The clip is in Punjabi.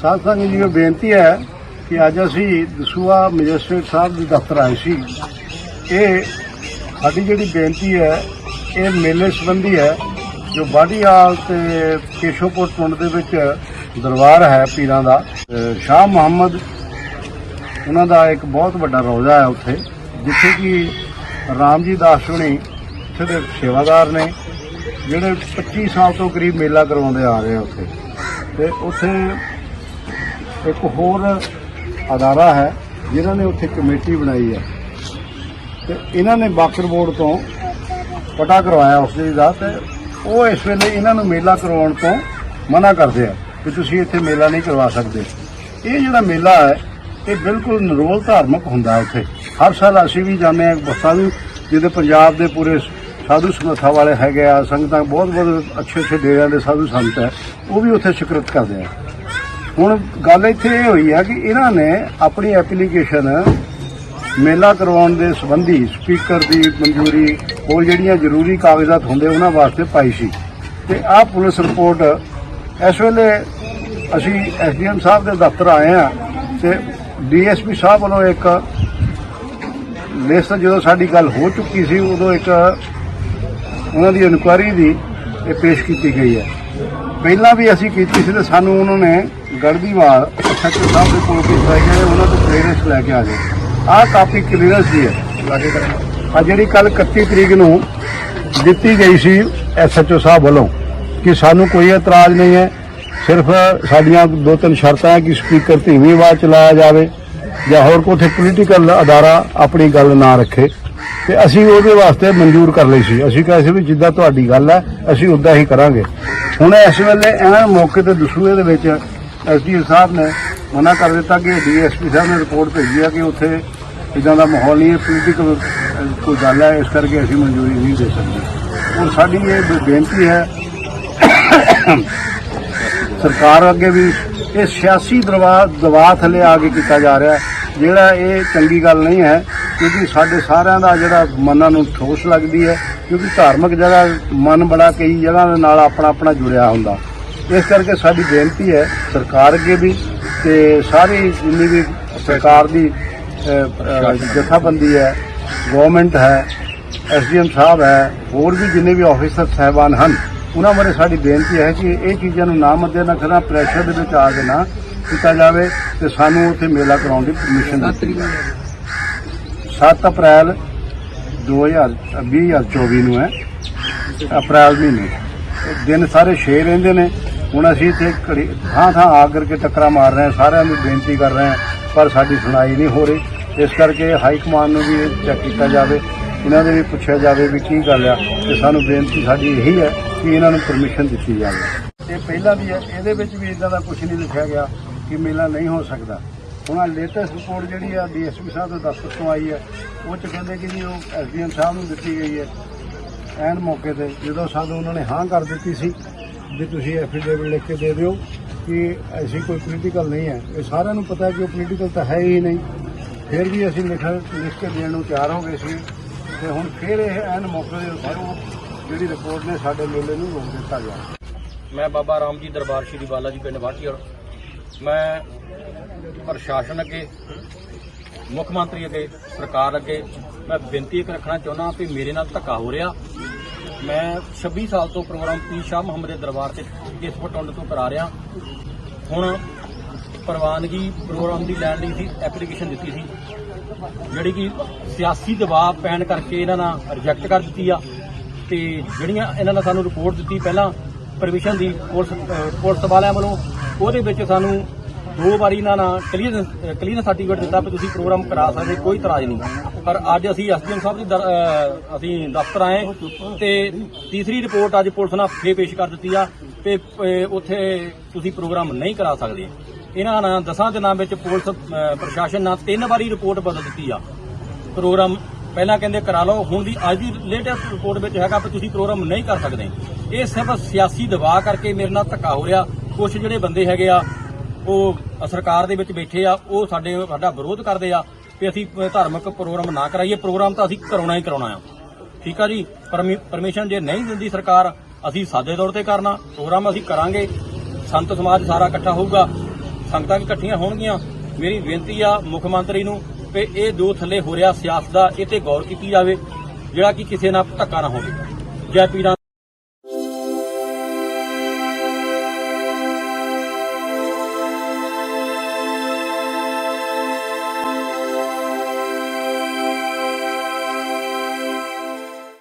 ਸਾਧ ਸੰਗਤ ਜੀ ਨੂੰ ਬੇਨਤੀ ਹੈ ਕਿ ਅੱਜ ਅਸੀਂ ਦਸੂਆ ਮੈਜਿਸਟਰੇਟ ਸਾਹਿਬ ਦੇ ਦਫ਼ਤਰ ਆਏ ਸੀ। ਇਹ ਸਾਡੀ ਜਿਹੜੀ ਬੇਨਤੀ ਹੈ, ਇਹ ਮੇਲੇ ਸੰਬੰਧੀ ਹੈ, ਜੋ ਬਾਡੀਹਾਲ ਤੇ ਕੇਸ਼ੋਪੁਰ ਪਿੰਡ ਦੇ ਵਿੱਚ ਦਰਬਾਰ ਹੈ ਪੀਰਾਂ ਦਾ। ਸ਼ਾਹ ਮੁਹੰਮਦ, ਉਹਨਾਂ ਦਾ ਇੱਕ ਬਹੁਤ ਵੱਡਾ ਰੋਜ਼ਾ ਹੈ ਉੱਥੇ, ਜਿੱਥੇ ਕਿ ਰਾਮ ਜੀ ਦਾਸ ਹੁਣੀ ਉੱਥੇ ਦੇ ਸੇਵਾਦਾਰ ਨੇ। ਜਿਹੜੇ 25 ਸਾਲ ਤੋਂ ਕਰੀਬ ਮੇਲਾ ਕਰਵਾਉਂਦੇ ਆ ਰਹੇ ਆ ਉੱਥੇ। ਤੇ ਉੱਥੇ ਇੱਕ ਹੋਰ ਅਦਾਰਾ ਹੈ, ਜਿਨ੍ਹਾਂ ਨੇ ਉੱਥੇ ਕਮੇਟੀ ਬਣਾਈ ਹੈ। ਤੇ ਇਹਨਾਂ ਨੇ ਬਾਕਰ ਬੋਰਡ ਤੋਂ ਪਟਾ ਕਰਵਾਇਆ ਉਸ ਚੀਜ਼ ਦਾ ਤੇ ਉਹ ਇਸ ਵੇਲੇ ਇਹਨਾਂ ਨੂੰ ਮੇਲਾ ਕਰਵਾਉਣ ਤੋਂ ਮਨਾ ਕਰਦੇ ਆ ਕਿ ਤੁਸੀਂ ਇੱਥੇ ਮੇਲਾ ਨਹੀਂ ਕਰਵਾ ਸਕਦੇ। ਇਹ ਜਿਹੜਾ ਮੇਲਾ ਹੈ, ਇਹ ਬਿਲਕੁਲ ਨਿਰੋਲ ਧਾਰਮਿਕ ਹੁੰਦਾ ਉੱਥੇ। ਹਰ ਸਾਲ ਅਸੀਂ ਵੀ ਜਾਂਦੇ ਹਾਂ ਵੀ ਜਿਹਦੇ ਪੰਜਾਬ ਦੇ ਪੂਰੇ ਸਾਧੂ ਸਮਰਥਾ ਵਾਲੇ ਹੈਗੇ ਆ, ਸੰਗਤਾਂ ਬਹੁਤ ਬਹੁਤ ਅੱਛੇ ਅੱਛੇ ਡੇਰਿਆਂ ਦੇ ਸਾਧੂ ਸੰਤ ਹੈ, ਉਹ ਵੀ ਉੱਥੇ ਸ਼ਿਕਰਤ ਕਰਦੇ ਆ। ਹੁਣ ਗੱਲ ਇੱਥੇ ਇਹ ਹੋਈ ਆ ਕਿ ਇਹਨਾਂ ਨੇ ਆਪਣੀ ਐਪਲੀਕੇਸ਼ਨ ਮੇਲਾ ਕਰਵਾਉਣ ਦੇ ਸੰਬੰਧੀ ਸਪੀਕਰ ਦੀ ਮਨਜ਼ੂਰੀ, ਹੋਰ ਜਿਹੜੀਆਂ ਜ਼ਰੂਰੀ ਕਾਗਜ਼ਾਤ ਹੁੰਦੇ, ਉਹਨਾਂ ਵਾਸਤੇ ਪਾਈ ਸੀ। ਤੇ ਆਹ ਪੁਲਿਸ ਰਿਪੋਰਟ ਇਸ ਵੇਲੇ ਅਸੀਂ ਐਸਡੀਐਮ ਸਾਹਿਬ ਦੇ ਦਫ਼ਤਰ ਆਏ ਆ ਤੇ ਡੀਐਸਪੀ ਸਾਹਿਬ ਵੱਲੋਂ ਇੱਕ ਲਿਸਟ ਜਦੋਂ ਸਾਡੀ ਗੱਲ ਹੋ ਚੁੱਕੀ ਸੀ, ਉਦੋਂ ਇੱਕ ਉਹਨਾਂ ਦੀ ਇਨਕੁਆਇਰੀ ਦੀ ਇਹ ਪੇਸ਼ ਕੀਤੀ ਗਈ ਹੈ। ਪਹਿਲਾਂ ਵੀ ਅਸੀਂ ਕੀਤੀ ਸੀ ਤੇ ਸਾਨੂੰ ਉਹਨਾਂ ਨੇ ਗੜਦੀਵਾਲ ਸੱਚੇ ਸਾਹਿਬ ਦੇ ਕੋਲ ਕੀਤਾ ਗਿਆ ਉਹਨਾਂ ਤੋਂ ਕਲੀਅਰੈਂਸ ਲੈ ਕੇ ਆ ਗਏ। ਆਹ ਕਾਪੀ ਕਲੀਅਰੈਂਸ ਦੀ ਹੈ। ਆ ਜਿਹੜੀ ਕੱਲ 31 ਤਰੀਕ ਨੂੰ ਦਿੱਤੀ ਗਈ ਸੀ ਐਸਐਚਓ ਸਾਹਿਬ ਵੱਲੋਂ ਕਿ ਸਾਨੂੰ ਕੋਈ ਇਤਰਾਜ਼ ਨਹੀਂ ਹੈ, ਸਿਰਫ ਸਾਡੀਆਂ ਦੋ ਤਿੰਨ ਸ਼ਰਤਾਂ ਹੈ ਕਿ ਸਪੀਕਰ ਧੀਮੀ ਆਵਾਜ਼ ਚਲਾਇਆ ਜਾਵੇ ਜਾਂ ਹੋਰ ਕੋਈ ਪੋਲੀਟੀਕਲ ਅਦਾਰਾ ਆਪਣੀ ਗੱਲ ਨਾ ਰੱਖੇ। ਤੇ ਅਸੀਂ ਉਹਦੇ ਵਾਸਤੇ ਮਨਜ਼ੂਰ ਕਰ ਲਈ ਸੀ। ਅਸੀਂ ਕਿਹਾ ਸੀ ਵੀ ਜਿੱਦਾਂ ਤੁਹਾਡੀ ਗੱਲ ਹੈ ਅਸੀਂ ਉਦਾਂ ਹੀ ਕਰਾਂਗੇ। ਹੁਣ ਇਸ ਵੇਲੇ ਐਨ ਮੌਕੇ ਤੇ ਦਸੂਏ ਦੇ ਵਿੱਚ ਐਸਡੀਓ ਸਾਹਿਬ ਨੇ ਮਨਾ ਕਰ ਦਿੱਤਾ ਕਿ ਡੀਐਸਪੀ ਸਾਹਿਬ ਨੇ ਰਿਪੋਰਟ ਭੇਜੀ ਆ ਕਿ ਉੱਥੇ ਇਦਾਂ ਦਾ ਮਾਹੌਲ ਨਹੀਂ ਹੈ ਪੋਲੀਟੀਕਲ ਕੋਈ ਗੱਲ ਹੈ ਇਸ ਕਰਕੇ ਅਸੀਂ ਮਨਜ਼ੂਰੀ ਨਹੀਂ ਦੇ ਸਕਦੇ। ਹੁਣ ਸਾਡੀ ਇਹ ਬੇਨਤੀ ਹੈ ਸਰਕਾਰ ਅੱਗੇ ਵੀ ਇਹ ਸਿਆਸੀ ਦਬਾਅ ਦਬਾਅ ਥੱਲੇ ਆ ਕੇ ਕੀਤਾ ਜਾ ਰਿਹਾ ਜਿਹੜਾ ਇਹ ਚੰਗੀ ਗੱਲ ਨਹੀਂ ਹੈ ਕਿਉਂਕਿ ਸਾਡੇ ਸਾਰਿਆਂ ਦਾ ਜਿਹੜਾ ਮਨਾਂ ਨੂੰ ਠੋਸ ਲੱਗਦੀ ਹੈ ਕਿਉਂਕਿ ਧਾਰਮਿਕ ਜਗ੍ਹਾ ਮਨ ਬੜਾ ਕਈ ਜਗ੍ਹਾ ਦੇ ਨਾਲ ਆਪਣਾ ਆਪਣਾ ਜੁੜਿਆ ਹੁੰਦਾ। ਇਸ ਕਰਕੇ ਸਾਡੀ ਬੇਨਤੀ ਹੈ ਸਰਕਾਰ ਅੱਗੇ ਵੀ ਤੇ ਸਾਰੀ ਜਿੰਨੀ ਵੀ ਸਰਕਾਰ ਦੀ ਅਹ, ਅਹ, ਜਥਾਬੰਦੀ ਹੈ ਗਵਰਨਮੈਂਟ ਹੈ ਐਸਡੀਐਮ ਸਾਹਿਬ ਹੈ ਹੋਰ ਵੀ ਜਿੰਨੇ ਵੀ ਆਫੀਸਰ ਸਹਿਬਾਨ ਹਨ ਉਹਨਾਂ ਬਾਰੇ ਸਾਡੀ ਬੇਨਤੀ ਹੈ ਕਿ ਇਹ ਚੀਜ਼ਾਂ ਨੂੰ ਨਾ ਮੱਦੇ ਨਾ ਖੜਾ ਪ੍ਰੈਸ਼ਰ ਦੇ ਵਿੱਚ ਆ ਕੇ ਨਾ ਕੀਤਾ ਜਾਵੇ ਤੇ ਸਾਨੂੰ ਉੱਥੇ ਮੇਲਾ ਕਰਾਉਣ ਦੀ ਪਰਮਿਸ਼ਨ ਦਿੱਤੀ ਜਾਵੇ। 7 ਅਪ੍ਰੈਲ 2000 2024 ਨੂੰ ਹੈ। ਅਪ੍ਰੈਲ ਮਹੀਨੇ। ਦਿਨ ਸਾਰੇ ਛੇ ਰਹਿੰਦੇ ਨੇ। ਹੁਣ ਅਸੀਂ ਇੱਥੇ ਘੜੀ ਥਾਂ ਥਾਂ ਆ ਕਰਕੇ ਟੱਕਰਾ ਮਾਰ ਰਹੇ ਹਾਂ। ਸਾਰਿਆਂ ਨੂੰ ਬੇਨਤੀ ਕਰ ਰਹੇ ਹਾਂ, ਪਰ ਸਾਡੀ ਸੁਣਾਈ ਨਹੀਂ ਹੋ ਰਹੀ। ਇਸ ਕਰਕੇ ਹਾਈ ਕਮਾਂਡ ਨੂੰ ਵੀ ਚੈੱਕ ਕੀਤਾ ਜਾਵੇ। ਇਹਨਾਂ ਦੇ ਵੀ ਪੁੱਛਿਆ ਜਾਵੇ ਵੀ ਕੀ ਗੱਲ ਆ। ਤੇ ਸਾਨੂੰ ਬੇਨਤੀ ਸਾਡੀ ਇਹੀ ਹੈ ਕਿ ਇਹਨਾਂ ਨੂੰ ਪਰਮਿਸ਼ਨ ਦਿੱਤੀ ਜਾਵੇ। ਇਹ ਪਹਿਲਾਂ ਵੀ ਹੈ। ਇਹਦੇ ਵਿੱਚ ਵੀ ਇਦਾਂ ਦਾ ਕੁਝ ਨਹੀਂ ਲਿਖਿਆ ਗਿਆ ਕਿ ਮੇਲਾ ਨਹੀਂ ਹੋ ਸਕਦਾ। ਹੁਣ ਆ ਲੇਟੈਸਟ ਰਿਪੋਰਟ ਜਿਹੜੀ ਆ ਡੀਐਸਪੀ ਸਾਹਿਬ ਦੇ ਦਫ਼ਤਰ ਤੋਂ ਆਈ ਹੈ ਉਹ ਚ ਕਹਿੰਦੇ ਕਿ ਜੀ ਉਹ ਐਸਡੀਐਮ ਸਾਹਿਬ ਨੂੰ ਦਿੱਤੀ ਗਈ ਹੈ ਐਨ ਮੌਕੇ ਤੇ, ਜਦੋਂ ਸਾਨੂੰ ਉਹਨਾਂ ਨੇ ਹਾਂ ਕਰ ਦਿੱਤੀ ਸੀ ਵੀ ਤੁਸੀਂ ਐਫੀਡੇਵਿਟ ਲਿਖ ਕੇ ਦੇ ਦਿਓ ਕਿ ਐਸੀ ਕੋਈ ਪੋਲੀਟੀਕਲ ਨਹੀਂ ਹੈ ਇਹ ਸਾਰਿਆਂ ਨੂੰ ਪਤਾ ਹੈ ਕਿ ਉਹ ਪੋਲੀਟੀਕਲ ਤਾਂ ਹੈ ਹੀ ਨਹੀਂ। ਫਿਰ ਵੀ ਅਸੀਂ ਲਿਖ ਲਿਖ ਕੇ ਦੇਣ ਨੂੰ ਤਿਆਰ ਹੋ ਗਏ ਸੀ। ਤੇ ਹੁਣ ਫਿਰ ਇਹ ਐਨ ਮੌਕੇ ਦੇ ਉੱਪਰ ਜਿਹੜੀ ਰਿਪੋਰਟ ਨੇ ਸਾਡੇ ਮੇਲੇ ਨੂੰ ਰੋਕ ਦਿੱਤਾ ਗਿਆ। ਮੈਂ ਬਾਬਾ ਰਾਮ ਜੀ ਦਰਬਾਰ ਸ਼੍ਰੀ ਬਾਲਾ ਜੀ ਪਿੰਡ ਵਾਟੀਅਰ ਮੈਂ ਪ੍ਰਸ਼ਾਸਨ ਅੱਗੇ, ਮੁੱਖ ਮੰਤਰੀ ਅੱਗੇ, ਸਰਕਾਰ ਅੱਗੇ ਮੈਂ ਬੇਨਤੀ ਇੱਕ ਰੱਖਣਾ ਚਾਹੁੰਦਾ ਕਿ ਮੇਰੇ ਨਾਲ ਧੱਕਾ ਹੋ ਰਿਹਾ। ਮੈਂ 26 ਸਾਲ ਤੋਂ ਪ੍ਰੋਗਰਾਮ ਪੀ ਸ਼ਾਹ ਮੁਹੰਮਦ ਦੇ ਦਰਬਾਰ ਤੇ ਇਸ ਪਟੌਂਡ ਤੋਂ ਕਰਾ ਰਿਹਾ। ਹੁਣ ਪ੍ਰਵਾਨਗੀ ਪ੍ਰੋਗਰਾਮ ਦੀ ਲੈਣ ਲਈ ਸੀ ਐਪਲੀਕੇਸ਼ਨ ਦਿੱਤੀ ਸੀ, ਜਿਹੜੀ ਕਿ ਸਿਆਸੀ ਦਬਾਅ ਪੈਣ ਕਰਕੇ ਇਹਨਾਂ ਨਾਲ ਰਿਜੈਕਟ ਕਰ ਦਿੱਤੀ ਆ। ਤੇ ਜਿਹੜੀਆਂ ਇਹਨਾਂ ਨੇ ਸਾਨੂੰ ਰਿਪੋਰਟ ਦਿੱਤੀ ਪਹਿਲਾਂ ਪਰਮਿਸ਼ਨ ਦੀ ਪੁਲਿਸ ਪੁਲਿਸ ਵਾਲਿਆਂ ਵੱਲੋਂ, ਉਹਦੇ ਵਿੱਚ ਸਾਨੂੰ ਦੋ ਵਾਰੀ ਇਹਨਾਂ ਨਾਲ ਕਲੀਅਰ ਕਲੀਅਰ ਸਰਟੀਫਿਕੇਟ ਦਿੱਤਾ ਵੀ ਤੁਸੀਂ ਪ੍ਰੋਗਰਾਮ ਕਰਾ ਸਕਦੇ, ਕੋਈ ਇਤਰਾਜ਼ ਨਹੀਂ। ਪਰ ਅੱਜ ਅਸੀਂ ਐਸਡੀਐਮ ਸਾਹਿਬ ਦੀ ਦਰ- ਅਹ ਅਸੀਂ ਦਫ਼ਤਰ ਆਏ ਤੇ ਤੀਸਰੀ ਰਿਪੋਰਟ ਅੱਜ ਪੁਲਿਸ ਨਾਲ ਫੇ ਪੇਸ਼ ਕਰ ਦਿੱਤੀ ਆ ਤੇ, ਅਹ ਉੱਥੇ ਤੁਸੀਂ ਪ੍ਰੋਗਰਾਮ ਨਹੀਂ ਕਰਾ ਸਕਦੇ। ਇਹਨਾਂ ਨਾਲ ਦਸਾਂ ਦਿਨਾਂ ਵਿੱਚ ਪੁਲਿਸ, ਅਹ ਪ੍ਰਸ਼ਾਸਨ ਨਾਲ ਤਿੰਨ ਵਾਰੀ ਰਿਪੋਰਟ ਬਦਲ ਦਿੱਤੀ ਆ। ਪ੍ਰੋਗਰਾਮ ਪਹਿਲਾਂ ਕਹਿੰਦੇ ਕਰਾ ਲਓ, ਹੁਣ ਦੀ ਅੱਜ ਦੀ ਲੇਟੈਸਟ ਰਿਪੋਰਟ ਵਿੱਚ ਹੈਗਾ ਕਿ ਤੁਸੀਂ ਪ੍ਰੋਗਰਾਮ ਨਹੀਂ ਕਰ ਸਕਦੇ। ਇਹ ਸਿਰਫ ਸਿਆਸੀ ਦਬਾਅ ਕਰਕੇ ਮੇਰੇ ਨਾਲ ਧੱਕਾ ਹੋ ਰਿਹਾ। ਕੁਝ ਜਿਹੜੇ ਬੰਦੇ ਹੈਗੇ ਆ ਉਹ ਸਰਕਾਰ ਦੇ ਵਿੱਚ ਬੈਠੇ ਆ, ਉਹ ਸਾਡੇ, ਸਾਡਾ ਵਿਰੋਧ ਕਰਦੇ ਆ ਕਿ ਅਸੀਂ ਧਾਰਮਿਕ ਪ੍ਰੋਗਰਾਮ ਨਾ ਕਰਾਈਏ। ਪ੍ਰੋਗਰਾਮ ਤਾਂ ਅਸੀਂ ਕਰਾਉਣਾ ਹੀ ਕਰਾਉਣਾ ਆ। ਠੀਕ ਆ ਜੀ? ਪਰਮਿਸ਼ਨ ਜੇ ਨਹੀਂ ਦਿੰਦੀ ਸਰਕਾਰ, ਅਸੀਂ ਸਾਦੇ ਤੌਰ ਤੇ ਕਰਨਾ। ਪ੍ਰੋਗਰਾਮ ਅਸੀਂ ਕਰਾਂਗੇ। ਸੰਤ ਸਮਾਜ ਸਾਰਾ ਇਕੱਠਾ ਹੋਊਗਾ। ਸੰਗਤਾਂ ਵੀ ਇਕੱਠੀਆਂ ਹੋਣਗੀਆਂ। ਮੇਰੀ ਬੇਨਤੀ ਆ ਮੁੱਖ ਮੰਤਰੀ ਨੂੰ ਕਿ ਇਹ ਦੋ ਥੱਲੇ ਹੋ ਰਿਹਾ ਸਿਆਸਤ ਦਾ, ਇਹ ਤੇ ਗੌਰ ਕੀਤੀ ਜਾਵੇ, ਜਿਹੜਾ ਕਿ ਕਿਸੇ ਨਾਲ ਧੱਕਾ ਨਾ ਹੋਵੇ। ਜੈ ਪੀਰਾਂ